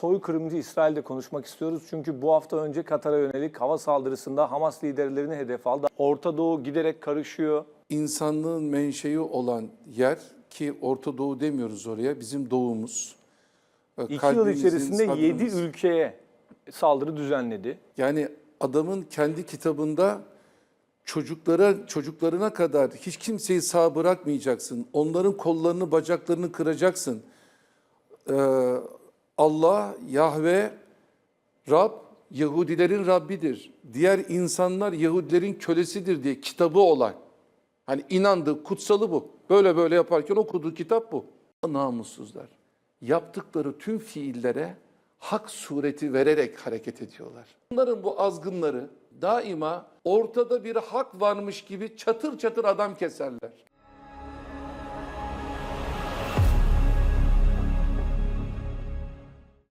Soykırımcı İsrail'de konuşmak istiyoruz. Çünkü bu hafta önce Katar'a yönelik hava saldırısında Hamas liderlerini hedef aldı. Orta Doğu giderek karışıyor. insanlığın menşei olan yer ki Orta Doğu demiyoruz oraya bizim doğumuz. e, İki yıl içerisinde 7 sabrımız. ülkeye saldırı düzenledi. Yani adamın kendi kitabında çocuklara çocuklarına kadar hiç kimseyi sağ bırakmayacaksın. Onların kollarını bacaklarını kıracaksın. Ee, Allah, Yahve, Rab, Yahudilerin Rabbidir. Diğer insanlar Yahudilerin kölesidir diye kitabı olan. Hani inandığı kutsalı bu. Böyle böyle yaparken okuduğu kitap bu. Namussuzlar. Yaptıkları tüm fiillere hak sureti vererek hareket ediyorlar. Bunların bu azgınları daima ortada bir hak varmış gibi çatır çatır adam keserler.